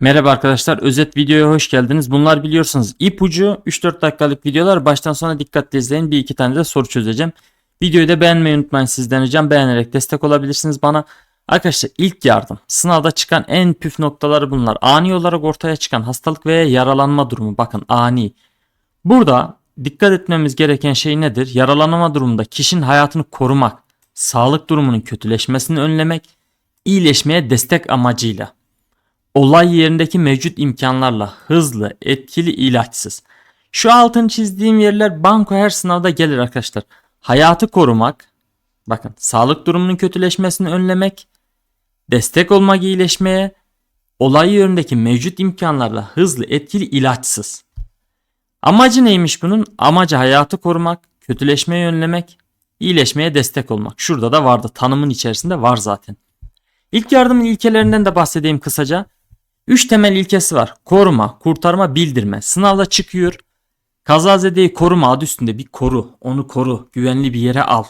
Merhaba arkadaşlar, özet videoya hoş geldiniz. Bunlar biliyorsunuz ipucu 3-4 dakikalık videolar. Baştan sona dikkatle izleyin. Bir iki tane de soru çözeceğim. Videoyu da beğenmeyi unutmayın sizden ricam. Beğenerek destek olabilirsiniz bana. Arkadaşlar ilk yardım. Sınavda çıkan en püf noktaları bunlar. Ani olarak ortaya çıkan hastalık veya yaralanma durumu. Bakın ani. Burada dikkat etmemiz gereken şey nedir? Yaralanma durumunda kişinin hayatını korumak, sağlık durumunun kötüleşmesini önlemek, iyileşmeye destek amacıyla olay yerindeki mevcut imkanlarla hızlı, etkili, ilaçsız. Şu altın çizdiğim yerler banko her sınavda gelir arkadaşlar. Hayatı korumak, bakın sağlık durumunun kötüleşmesini önlemek, destek olmak iyileşmeye, olay yerindeki mevcut imkanlarla hızlı, etkili, ilaçsız. Amacı neymiş bunun? Amacı hayatı korumak, kötüleşmeyi önlemek, iyileşmeye destek olmak. Şurada da vardı. Tanımın içerisinde var zaten. İlk yardımın ilkelerinden de bahsedeyim kısaca. Üç temel ilkesi var. Koruma, kurtarma, bildirme. Sınavda çıkıyor. Kazazedeyi koruma adı üstünde bir koru. Onu koru. Güvenli bir yere al.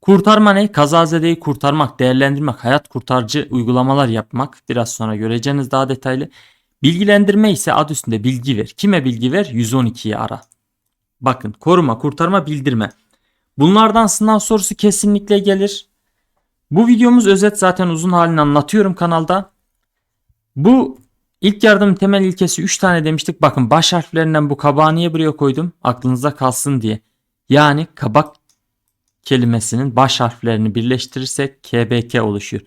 Kurtarma ne? Kazazedeyi kurtarmak, değerlendirmek, hayat kurtarıcı uygulamalar yapmak. Biraz sonra göreceğiniz daha detaylı. Bilgilendirme ise adı üstünde bilgi ver. Kime bilgi ver? 112'yi ara. Bakın koruma, kurtarma, bildirme. Bunlardan sınav sorusu kesinlikle gelir. Bu videomuz özet zaten uzun halini anlatıyorum kanalda. Bu ilk yardım temel ilkesi 3 tane demiştik. Bakın baş harflerinden bu kabağı niye buraya koydum? Aklınızda kalsın diye. Yani kabak kelimesinin baş harflerini birleştirirsek KBK oluşuyor.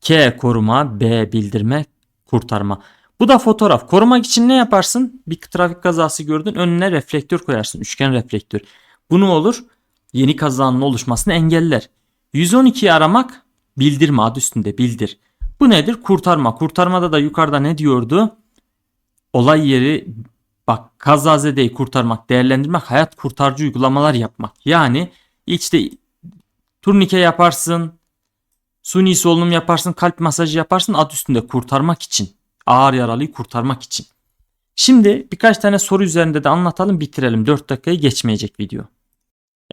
K koruma, B bildirme, kurtarma. Bu da fotoğraf. Korumak için ne yaparsın? Bir trafik kazası gördün önüne reflektör koyarsın. Üçgen reflektör. Bu ne olur? Yeni kazanın oluşmasını engeller. 112'yi aramak bildirme adı üstünde bildir. Bu nedir? Kurtarma. Kurtarmada da yukarıda ne diyordu? Olay yeri bak kazazedeyi kurtarmak, değerlendirmek, hayat kurtarıcı uygulamalar yapmak. Yani işte turnike yaparsın, suni solunum yaparsın, kalp masajı yaparsın adı üstünde kurtarmak için. Ağır yaralıyı kurtarmak için. Şimdi birkaç tane soru üzerinde de anlatalım bitirelim. 4 dakikayı geçmeyecek video.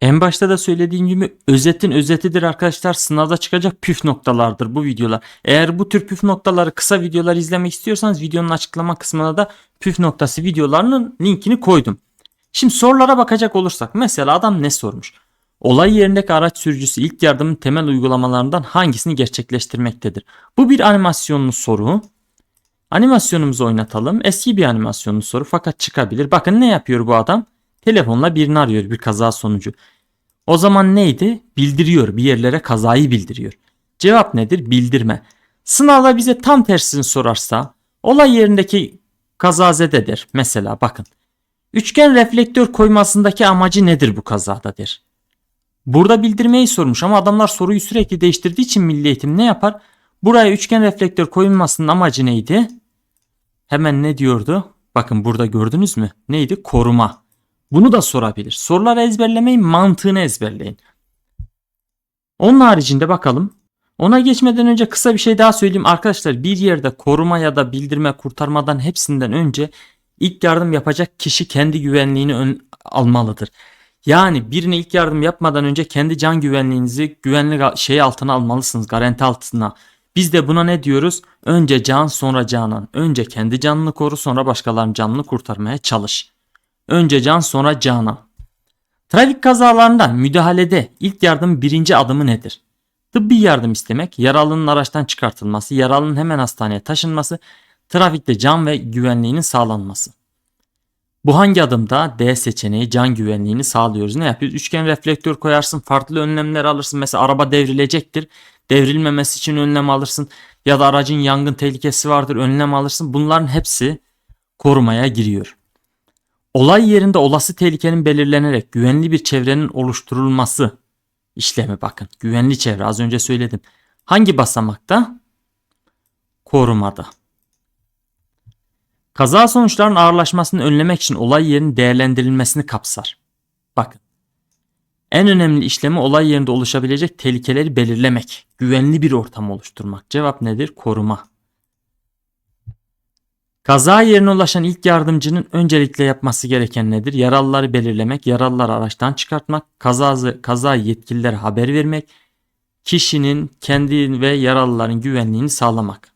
En başta da söylediğim gibi özetin özetidir arkadaşlar. Sınavda çıkacak püf noktalardır bu videolar. Eğer bu tür püf noktaları kısa videolar izlemek istiyorsanız videonun açıklama kısmına da püf noktası videolarının linkini koydum. Şimdi sorulara bakacak olursak mesela adam ne sormuş? Olay yerindeki araç sürücüsü ilk yardımın temel uygulamalarından hangisini gerçekleştirmektedir? Bu bir animasyonlu soru. Animasyonumuzu oynatalım. Eski bir animasyonlu soru fakat çıkabilir. Bakın ne yapıyor bu adam? Telefonla birini arıyor bir kaza sonucu. O zaman neydi? Bildiriyor. Bir yerlere kazayı bildiriyor. Cevap nedir? Bildirme. Sınavda bize tam tersini sorarsa olay yerindeki kazazededir. Mesela bakın. Üçgen reflektör koymasındaki amacı nedir bu kazada der. Burada bildirmeyi sormuş ama adamlar soruyu sürekli değiştirdiği için milli eğitim ne yapar? Buraya üçgen reflektör koyulmasının amacı neydi? Hemen ne diyordu? Bakın burada gördünüz mü? Neydi? Koruma. Bunu da sorabilir. Soruları ezberlemeyin, mantığını ezberleyin. Onun haricinde bakalım. Ona geçmeden önce kısa bir şey daha söyleyeyim. Arkadaşlar bir yerde koruma ya da bildirme kurtarmadan hepsinden önce ilk yardım yapacak kişi kendi güvenliğini ön almalıdır. Yani birine ilk yardım yapmadan önce kendi can güvenliğinizi güvenli şey altına almalısınız, garanti altına. Biz de buna ne diyoruz? Önce can sonra canan. Önce kendi canını koru sonra başkalarının canını kurtarmaya çalış. Önce can sonra canan. Trafik kazalarında müdahalede ilk yardım birinci adımı nedir? Tıbbi yardım istemek, yaralının araçtan çıkartılması, yaralının hemen hastaneye taşınması, trafikte can ve güvenliğinin sağlanması. Bu hangi adımda? D seçeneği can güvenliğini sağlıyoruz. Ne yapıyoruz? Üçgen reflektör koyarsın, farklı önlemler alırsın. Mesela araba devrilecektir. Devrilmemesi için önlem alırsın. Ya da aracın yangın tehlikesi vardır, önlem alırsın. Bunların hepsi korumaya giriyor. Olay yerinde olası tehlikenin belirlenerek güvenli bir çevrenin oluşturulması işlemi bakın. Güvenli çevre az önce söyledim. Hangi basamakta? Korumada. Kaza sonuçlarının ağırlaşmasını önlemek için olay yerinin değerlendirilmesini kapsar. Bakın. En önemli işlemi olay yerinde oluşabilecek tehlikeleri belirlemek, güvenli bir ortam oluşturmak. Cevap nedir? Koruma. Kaza yerine ulaşan ilk yardımcının öncelikle yapması gereken nedir? Yaralıları belirlemek, yaralıları araçtan çıkartmak, kazazı, kaza yetkililere haber vermek, kişinin kendi ve yaralıların güvenliğini sağlamak.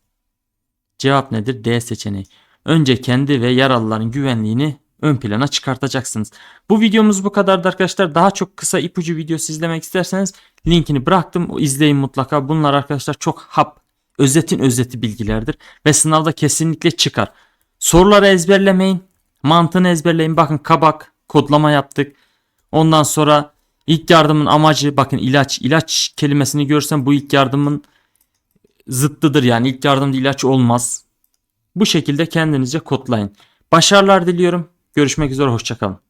Cevap nedir? D seçeneği. Önce kendi ve yaralıların güvenliğini ön plana çıkartacaksınız. Bu videomuz bu kadardı arkadaşlar. Daha çok kısa ipucu videosu izlemek isterseniz linkini bıraktım. İzleyin mutlaka. Bunlar arkadaşlar çok hap, özetin özeti bilgilerdir ve sınavda kesinlikle çıkar. Soruları ezberlemeyin. Mantığını ezberleyin. Bakın kabak kodlama yaptık. Ondan sonra ilk yardımın amacı bakın ilaç. ilaç kelimesini görsen bu ilk yardımın zıttıdır yani ilk yardımda ilaç olmaz. Bu şekilde kendinizce kodlayın. Başarılar diliyorum. Görüşmek üzere hoşçakalın.